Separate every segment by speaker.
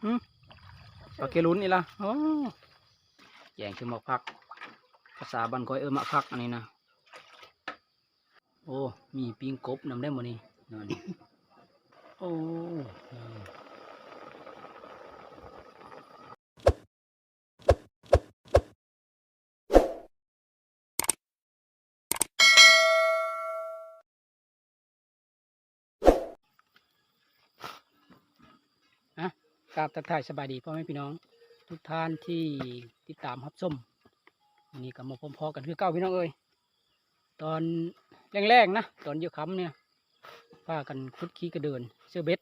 Speaker 1: ปลาเกลุนนี่ล่ะโอ้แยงคือหมกพัก ภาษาบ้านคอยเออมาพักอันนี้นะ โอ้ มีปิงกบนำได้หมดนี่นั่นโอ้ะ กราบทักทายสบายดีพ่อแม่พี่น้อง ทุกท่านที่ติดตามรับชมวันนี้ก็มาพบพอกันคือเก้าพี่น้องเอ้ยตอนแรกๆนะตอนเยอะคำเนี่ยพากันคุดขี้กระเดินเสื้อเบ็ด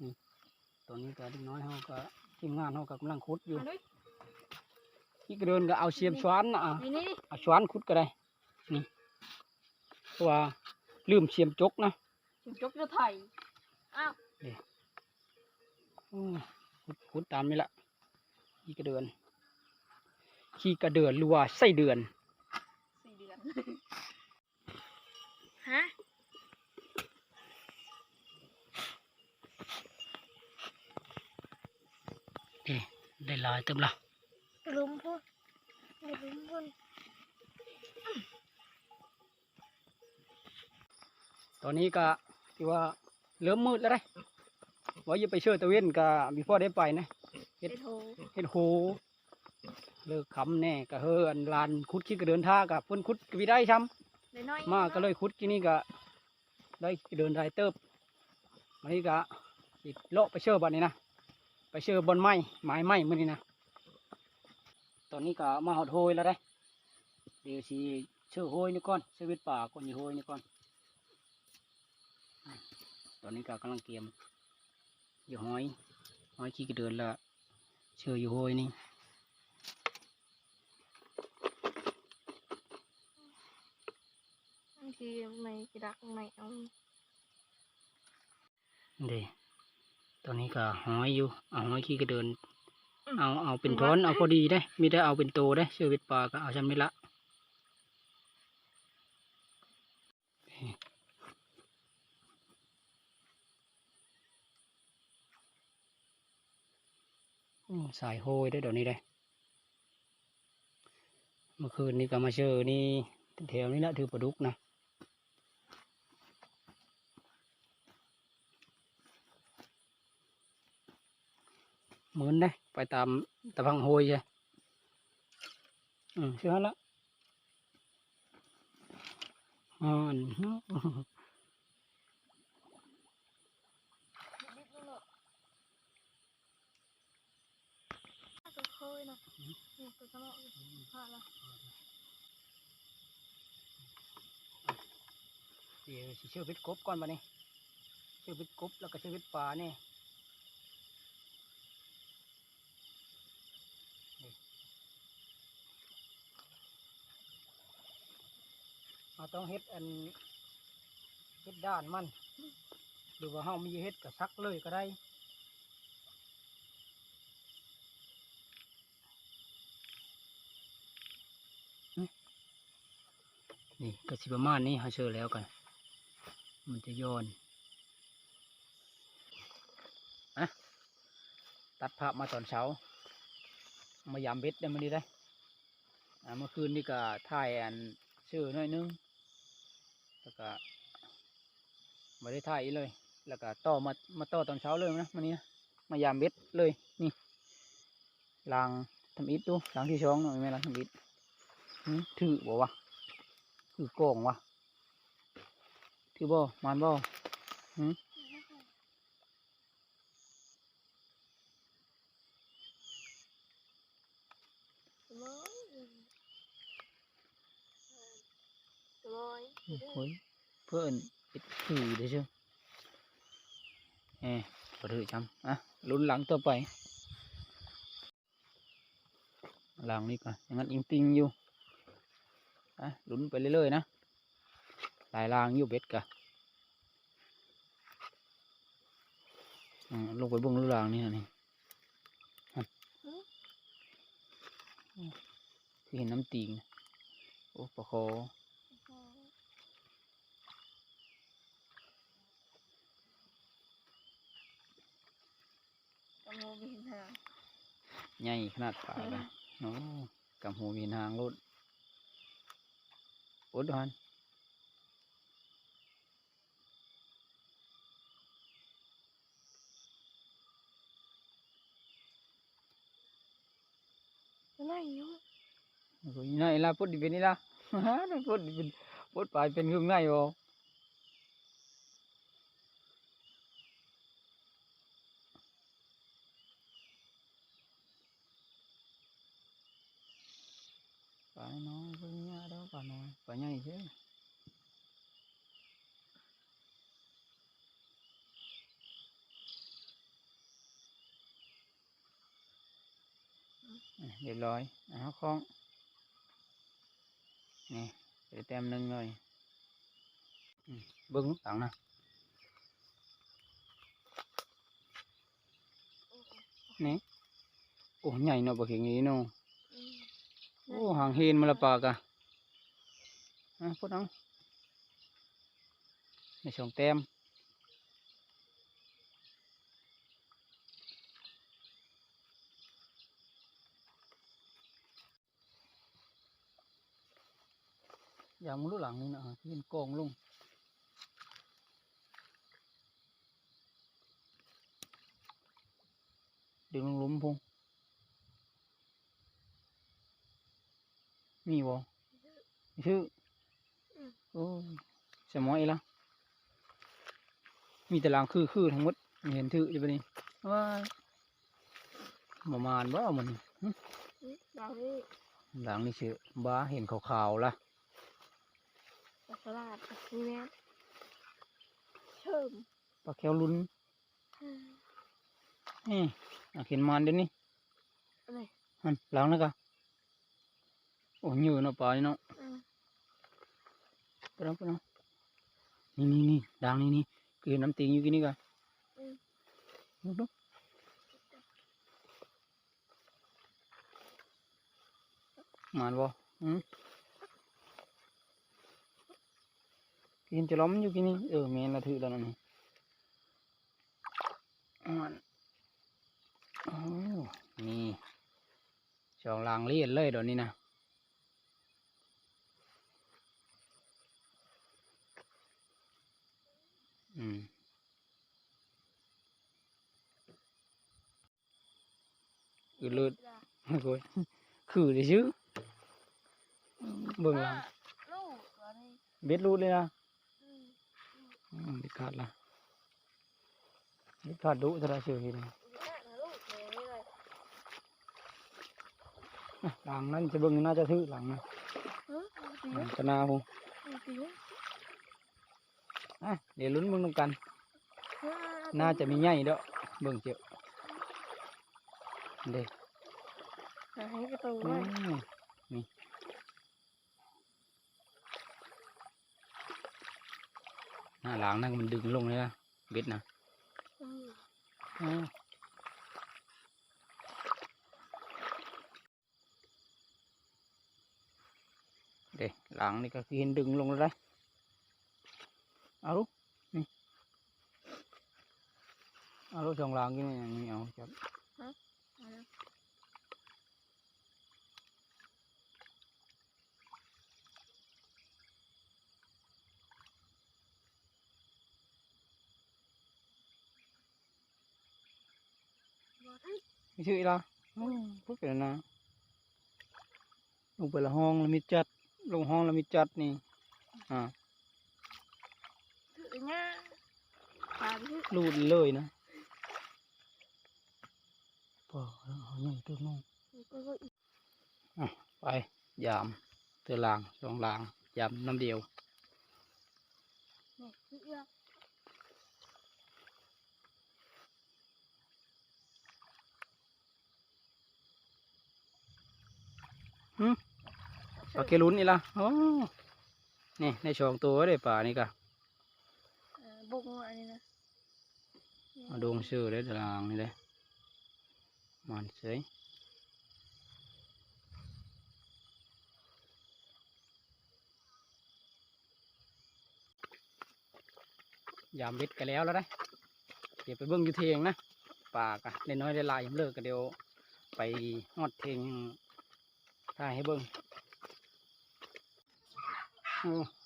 Speaker 1: นี่ตอนนี้ก็เด็กน้อยเขาก็ทีมงานเขาก็กำลังคุดอยู่
Speaker 2: มาด้วย
Speaker 1: ขี้กระเดินก็เอาเสียมช้อนนะอะ
Speaker 2: นี่นี่
Speaker 1: เอาช้อนคุดก็ได้นี่เพราะว่าลืมเสียมจกนะ
Speaker 2: จุกจกจะไถอ้าว
Speaker 1: อืมคุดคุดตามนี่ละขี้กระเดินขี้กระเดินหรือว่าไส้เดือน
Speaker 2: สี่เดือนฮะ
Speaker 1: นี่ได้หลายเต็มละ
Speaker 2: ลุมพุ่นลุมพุ่น
Speaker 1: ตอนนี้ก็ที่ว่าเริ่มมืดแล้วได้ ว่าจะไปเชื่อตะเวนก็มีพ่อได้ไปนะ
Speaker 2: เฮ็ดโท
Speaker 1: เฮ็ดโหเลิกคำแน่ก็เฮออันลานคุดขี้กระเดินท่ากับเพิ่นคุดก็มีได้ช้
Speaker 2: ได้น้อยำ
Speaker 1: มาก็เลยคุดที่นี่ก็ได้เดินได้เติบวันนี้ก็สิเลาะไปเชื่อบัดนี้นะไปเชื่อบนไม้ไม้ไม้มื้อนี้นะตอนนี้ก็มาหอดโหยแล้วได้เดี๋ยวสิเชื่อโหยนี่ก่อนเชื่อเวทป่าก่อนอยู่โหยนี่ก่อนตอนนี้ก็กำลังเตรียม อยู่ห้อยห้อยขี้กระเดินละเชื่ออยู่โหยนี่
Speaker 2: บางทีไม่กระดักไม่เอา
Speaker 1: เด้ตอนนี้ก็ห้อยอยู่เอาห้อยขี้กระเดิน เอาเอาเป็นท้อนเอาพอดีได้ไมีได้เอาเป็นโตได้เชื่อเวทป่าก็เอาฉันไม่ละ สายโหยได้เดี๋ยวนี้ได้เมื่อคืนนี้ก็มาเชื่อนี่แถวนี้แหละถือปลาดุกนะเหมือนได้ไปตามตะพังโหยใช่อืมเชื่อละอ่อน
Speaker 2: ก็เคยนะนี่ ตัวข้างนอกพลาดละ
Speaker 1: เดี๋ยวเชื่อพิษกบก่อนมาเนี่ยเชื่อพิษกบแล้วก็เชื่อพิษปลาเนี่ยเราต้องเฮ็ดอันเฮ็ดด้านมันหรือว่าเฮามีเฮ็ดก็ซักเลยก็ได้ นี่ก็สิประมาณนี้เขาเชื่อแล้วกัน มันจะโยนอะตัดภาพมาตอนเช้า มายามเบ็ดได้มาดีได้อ่าเมื่อคืนนี่ก็ถ่ายอันชื่อน่อยนึง แล้วก็ไม่ได้ถ่ายอีกเลย แล้วก็ต่อมามาต่อตอนเช้าเลยนะมันนี้นะมายามเบ็ดเลยนี่ลางทำอิฐดูลางที่ช้องหน่อยไหมลางทำอิฐหือถือบอกว่า คือโกงวะถือบ่มันบ่หืม
Speaker 2: ตัวน้อยตัวน้อย
Speaker 1: โอ้ยเพื่อนปิดถือเด้เชื่อเอ๊ะบ่ถือจำอะลุ้นหลังต่อไป หลังนี่ก่อนย่างนั้นอิงติงอยู่ อะลุ้นไปเรื่อยๆนะหลายลางอยู่เบ็ดกะอ่าลงไปเบงลูกลางนี่นะนี่ฮะคือเห็นน้ำติงนะโอ้ปะโค
Speaker 2: ประโมบินทาง
Speaker 1: ใหญ่ขนาดป่าเลยโอ้กับหูมีนางรุด อุดหัน
Speaker 2: อะไรอยู่
Speaker 1: โอ้ยนี่ละพุดดิเป็นนี่ละฮะพุดดิเป็นพุดไปเป็นเครื่องไงบ่ไปน้อยเพิ่งเนาน้ อยป่าใหญ่เช่เรียบร้อยเอาคล้องนี่ไปเต็มหนึ่งเลยอืมเบิ้งหลังนะนี่โอ้ใหญ่เนาะบักเห็นอย่างนี้เนาะ
Speaker 2: อืม
Speaker 1: โอ้หางเฮนมาละปากอะ อะพูดเอาในช่องเต็มอย่างมันรู้หลังนี่นะที่เป็นกองลงดึงลงลุมพงมีบ่มีชื่อ สมอยละมีแต่ลางคือคือทั้งหมดไม่เห็นถืออยู่ปะนี่ว้ายประมาณว่ามัน
Speaker 2: อืมเรานี่
Speaker 1: หลังนี่ชื่อบ้าเห็นขาวๆละ
Speaker 2: ปลาสลัดนี่แม่เชิม
Speaker 1: ปลาแควลุ้น
Speaker 2: อืม
Speaker 1: นี่อะเห็นมันเดี๋ยวนี้
Speaker 2: อะไร
Speaker 1: หันหลังแล้วก็โอ้ยยืนเนาะปลานี่เนาะ
Speaker 2: อืม
Speaker 1: ไปแล้วไปแล้วนี่นี่นี่ดังนี่นี่คือน้ำติงอยู่กินนี่กัน
Speaker 2: อืม
Speaker 1: ดูดูมันบ่อืมกินจะล้อมอยู่กินนี่เออแม่นละถือแล้วนั่นนี่มันโอ้นี่ช่องลางเลียนเลยเดี๋ยวนี้นะ อืดเลือด
Speaker 2: จ้ะ
Speaker 1: โอ้ยคือได้ชื่อเบิ่งหลัง
Speaker 2: ลูกเหรอนี่
Speaker 1: เบ็ดรูดเลยนะ
Speaker 2: อืม
Speaker 1: อืมเบ็ดขา ดละเบ็ดขาดดุเท่าไรเชื่อเห็น
Speaker 2: อยู่แค่นะลูกเลยนี่เลย
Speaker 1: อะหลังนั้นจะเบิ่งน่าหลังนะ
Speaker 2: เออเอาตี
Speaker 1: หลั
Speaker 2: นะ
Speaker 1: งกระนาพง
Speaker 2: เอาตีนะ
Speaker 1: อะเดี๋ยวลุ้นเบิ่งนำกัน
Speaker 2: เออเอา
Speaker 1: นี่หน้าหลังนั่นมันดึงลงเลยนะเบ็ดนะเด็หลังนี่ก็คือเห็นดึงลงแล้วเอาลูกนี่เอาลูกสองหลังกินนี่างนี่
Speaker 2: เอาจั บ่ ได้
Speaker 1: ไม่ชื่อละพูดเป็นนะลงไปละห้องแล้วมีจัด ลงห้องแล้วมีจัดนี่ อ่า
Speaker 2: ถือง่าปลาที่
Speaker 1: รูดเลยนะพอแล้วเอาใหญ่ตัวน้อง
Speaker 2: ก็ก็อีก
Speaker 1: ไปยามเตือลางสองลางยามน้ำเดียว
Speaker 2: เนี่ยคือเอื้อ
Speaker 1: ปลา เกลุนนี่ละโอ้นี่ในช่องตัวได้ป่านี่กะ
Speaker 2: บุกอันนี้นะ
Speaker 1: มาดงชื่อได้ตารางนี่เลยมันเสยยามเบ็ดกันแล้วแล้วได้เดี๋ยวไปเบิ้งอยู่เทียงนะปลากะเล็กน้อยได้หลายยังเลิกก็เดี๋ยวไปฮอดเพลงถ่ายให้เบิ่ง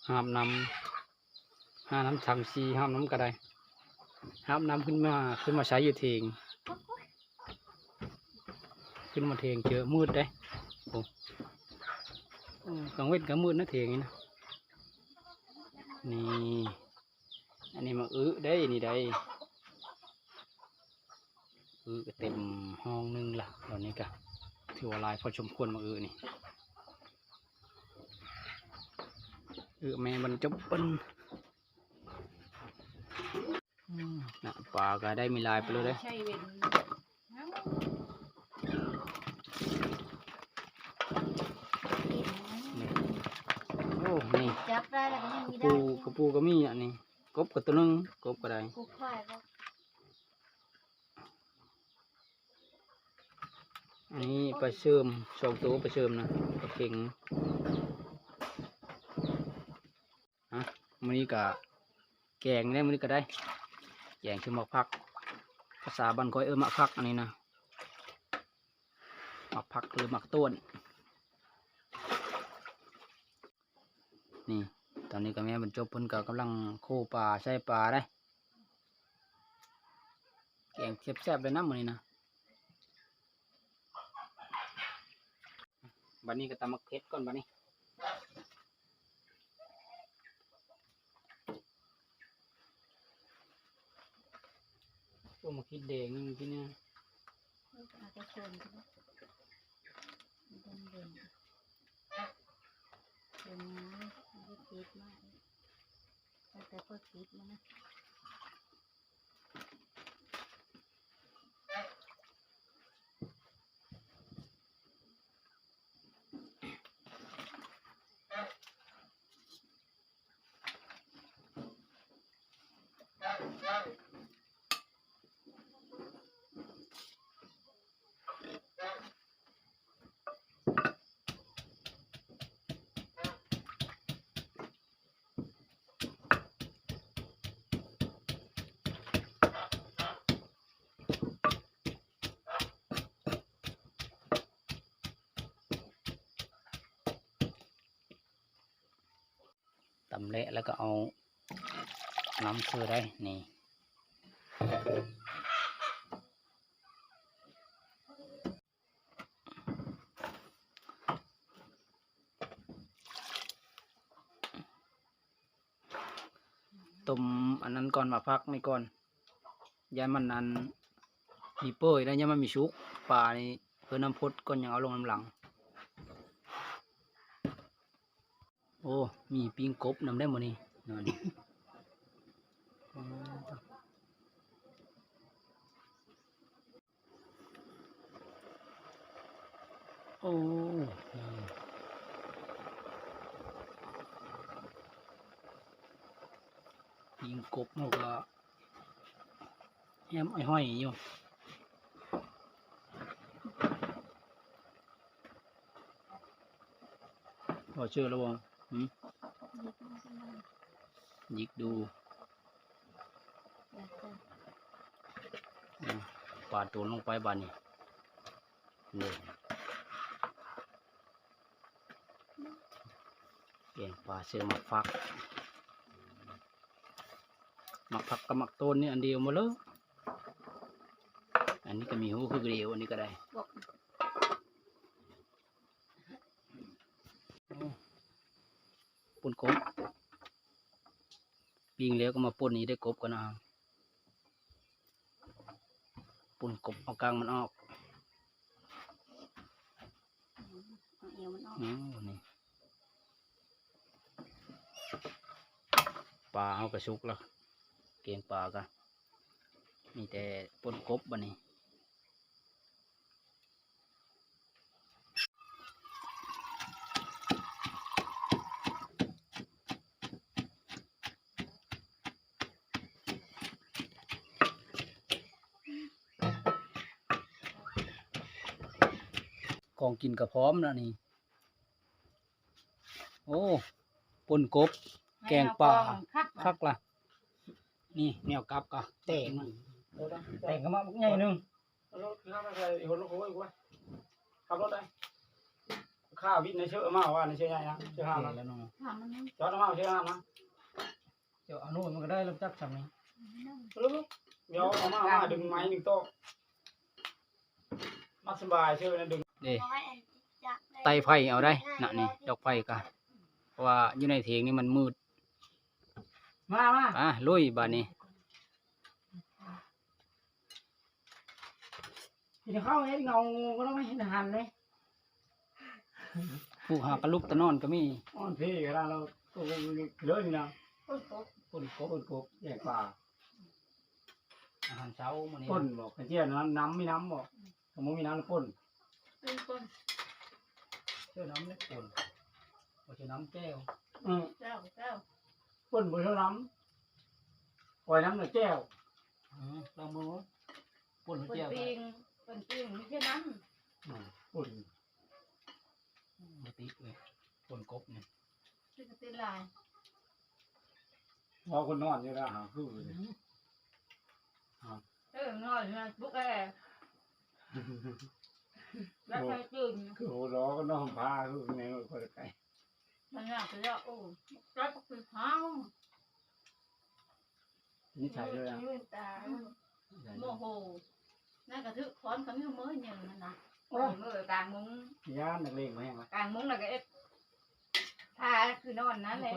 Speaker 1: ห้ามนำห้ามน้ำถังซีห้ามน้ำกระไดห้ามน้ำขึ้นมาขึ้นมาใช้อยู่เทง ขึ้นมาเทงเจอมืดได้โอ้กลางเว้นกลางมืดนะเทงนี่นะนี่อันนี้มาอื้อได้นี่ได้อื้อเต็มห้องหนึงละตอนนี้ก็ถือว่าลายพอสมควรมาอื้อนี่ เออแม่บรรจบเปิ้นน่ะปลาก็ได้มีลายไปเลยเด้
Speaker 3: ใช่เว้นเอ้า
Speaker 1: นี่โอ้นี่ปูกระปูก็มีอันนี้กบก็ตัวนึงกบก็ได้อันนี้ปลาเชื่อมสองตัวปลาเชื่อมนะปลาเข็งฮะ มันนี้ก็แกงได้มันนี้ก็ได้ แกงคือหมักพัก ภาษาบ้านคอยเออหมักพักอันนี้นะหมักพักหรือหมักต้น นี่ ตอนนี้ก็แม่บรรจบเพิ่นก็กำลังโคปลาใช้ปลาได้ แกงแซ่บๆเลยนะมันนี้นะบันนี้ก็ตำมักเพชรก่อนบันนี้ ตัวมักคิดแดงนี่ที่เนี่ย
Speaker 3: อาจจะชนใช่ไหมมันต้องเด่นเด่นน้อยมันจะติดมากแต่ก็คิดมานะำ
Speaker 1: เละแล้วก็เอาน้ำเชื่อได้นี่ต้มอันนั้นก่อนมาพักนี่ก่อนยายมันนั้นมีเปื่อยแล้วยายมันมีชุกปลานี่เพื่อน้ำพดก่อนยังเอาลงน้ำหลัง โอ้ มีปิ้งกบนำได้หมดนี่นั่นอ๋อโอ้นี่ปิ้งกบมันก็แฮมอ้อยๆอยู่พอเชื่อแล้วบ่ ห
Speaker 2: ยิบมันก็มา
Speaker 1: หยิกดู
Speaker 2: อยากจะ
Speaker 1: อะปาดตัวลงไปบานนี้นี่แกงปลาเสือหมักฟักหมักผักกับหมักต้นนี่อันเดียวมาเลยอันนี้ก็มีหูคือเดียวอันนี้ก็ได้
Speaker 2: บอก
Speaker 1: โอ้ ปนกบปิ้งแล้วก็มาปนนี้ได้กบกันนะปนกบเอากลางมันออก
Speaker 3: เอาเอวมันออก
Speaker 1: อืมนี่ปลาเอากระชุกแล้วเกงปลากะมีแต่ปนกบบันนี้ ของกินกระพร้อมแล้วนี่ โอ้ปนกบ แกงปลา
Speaker 3: คัก
Speaker 1: คักล่ะ นี่แนวกลับกะแตกมันแต่งก็มาใหญ่หนึง
Speaker 4: รถข้ามาใส่หัวรถโอ้ยกูขับรถได้ข้าวิทย์ในเชื่อมาว่าในเชื่อไงนะเชื่อห้ามนะ
Speaker 1: แล้วเนาะ
Speaker 3: ถามมันนั่ง
Speaker 4: จอดมาเชื่อห้ามนะ
Speaker 1: เดี๋ยวเอาโน่นมันก็ได้รับจักสำนี้
Speaker 3: นั่ง
Speaker 4: รู้เดี๋ยวเอามามาดึงไม้หนึ่งโต๊ะมักสบายเชื่อนะดึง
Speaker 1: เด้
Speaker 2: ร้อยอั นจะด้
Speaker 1: ไตไฟเอาได้น่ะนี่ดอกไฟก็เพราะว่าอยู่ในเถียงนี่มันมืด
Speaker 4: มามา
Speaker 1: อะลุยบาดนี้
Speaker 4: กินข้าวเห็นเงาก็ต้องไม่เห็นหันเลย
Speaker 1: ผู้หากระลุกตะนอนก็มี
Speaker 4: อ่อนพี่ก็ได้เราตัวเลยนี่นะ
Speaker 3: ต้นกบ
Speaker 4: คนกบคนกบแยกป่า
Speaker 1: อาหารเช้ามื้อนี้
Speaker 4: ป่นบอกกระเจี๊ยบนั้นน้ำไม่น้ำบอกสมมติมีน้ำป่น
Speaker 3: ต้น ต้น
Speaker 1: เชื่อน้ำเล็กป่นบ่เชื่อน้ำแก้ว
Speaker 4: อืม
Speaker 3: เจ้าเจ้า
Speaker 4: ป่นบนเท่าน้ำปล่อยน้ำหน่อยแก้ว
Speaker 1: อือลองมือป่น
Speaker 3: คน
Speaker 1: แก้วก็
Speaker 3: ปิงคนปิงไม่ใช่นั้น
Speaker 4: อืมป่น
Speaker 1: บ่ติดเลยป่นกบนี่
Speaker 3: คือกระตินลาย
Speaker 4: พอคนนอนอยู่แล้วหาคือเลย
Speaker 3: เออนอนนะบุกแอร์ แล้วใครตื่น
Speaker 4: คือหัวล้อก็นอนพาคือในรถคนไกล
Speaker 3: มันอยากจะโอ้ร้อยปักปีเท้า
Speaker 4: นี่ใช่เลยอะ
Speaker 2: ยืนตา
Speaker 3: โมโหนั่นกระทึกค้อนเขาไม่มือหนึ่งนั่นนะมือกลางมุ้ง
Speaker 4: ย่านนักเลงมาแห้งละ
Speaker 3: กลางมุ้งแล้วก็เอ็ดทาคือนอนนั่นแหละ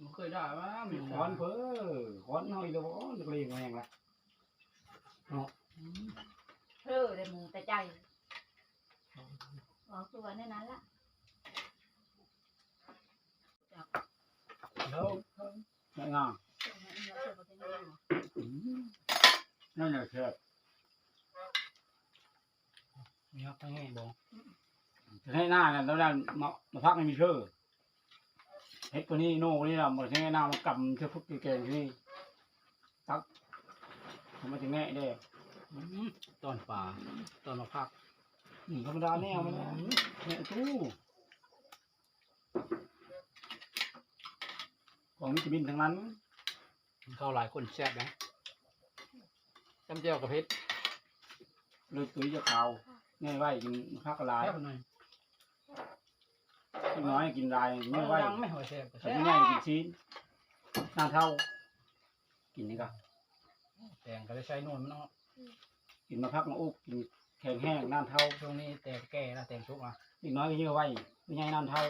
Speaker 1: มันเคยได้ว่ามี
Speaker 4: คอนเพ้อคอนน้อยเลยบ่นักเลงมาแห้งละ
Speaker 3: เพ้อเลยมึงแต่ใจ บอกตัวในนั้นละ
Speaker 4: แล้วไม่งามนั่นแหละเชื่อ
Speaker 1: มีครับทั้งแง่บ่
Speaker 4: จะให้หน้าเนี่ยแล้วนั่นมามาพักไม่มีเชื่อเฮ็ดตัวนี้โน่นี่เราหมดใช้หน้ามากำเชื่อพุทธเก่งๆนี่ตักทำมาถึงแน่ได้
Speaker 1: อืมตอนป่าตอนมาพัก
Speaker 4: อืม ธรรมดาแนวมันนะเนี่ยตู้ของวิตามินทั้งนั้น
Speaker 1: เข้าหลายคนแซ่บนะจำเจียวกับเพชร
Speaker 4: เลยตุ้ยจะขาวง่ายไว้กินข้าวกระลาย
Speaker 1: แซ่บหน่อย
Speaker 4: กินน้อยกินลายง่ายไว้
Speaker 1: ดังไม่หัวแซ่บก็
Speaker 4: แต่
Speaker 1: แซ่บ
Speaker 4: ไม่ง่ายกินชิ้นน้ำเท่า กินนี่ก็
Speaker 1: แต่งก็ได้ใช้นวลมันเนาะ
Speaker 4: กินมาพักมาอุบกิน แข็งแห้งน้ำเท่า
Speaker 1: ช่วงนี้แต่งแก่แล้วแต่งชุกอะ
Speaker 4: กินน้อยก็เยอะไว้ไม่ง่ายน้ำเท่า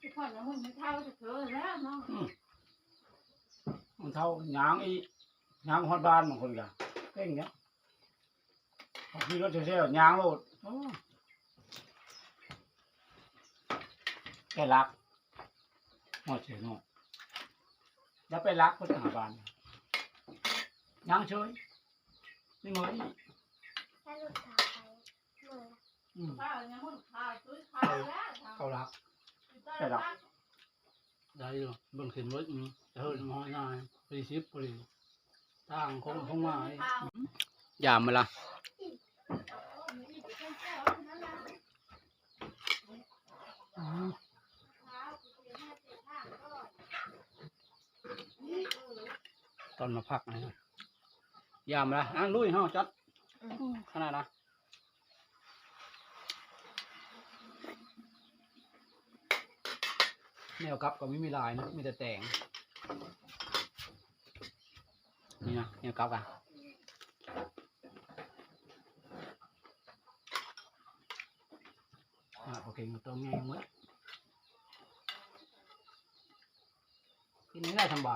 Speaker 3: ทุกคนนะมึงไม่เท่าจะเธอแล้วเนาะ
Speaker 4: มันเท่าหยางอีห ยางฮอดบ้านบางคนก็เก่งเนี้ยบางทีรถเชี่ยวๆหยางโลดโอ้แกรักหอดเฉยหนอแล้วไปรักก็จะหาบ้านหยางเฉยนี่เหมือนนี่
Speaker 2: แค่ลูกสาวไปเมื่อ
Speaker 4: อืม
Speaker 3: ข้าวเนี่ยมึงข้าวตุ้ยข้าวแล้ว
Speaker 1: เข้ารัก
Speaker 4: ได้ดอก
Speaker 1: ได้อยู่เบิ่งขึ้นรถอืมจะเฮิรน้อยง่ายพอดีชิปพอดี ทางคงคงมาเลยยามมาละตอนมาพักนะยามมาละอะลุยเฮาจัดขนาดนะแนวกลับก็ไม่มีลายนะมีแต่แต่ง นี่นะแนวกลับอะอะโอเคมันตัวแง่งไว้ทีนี้ได้ทำบ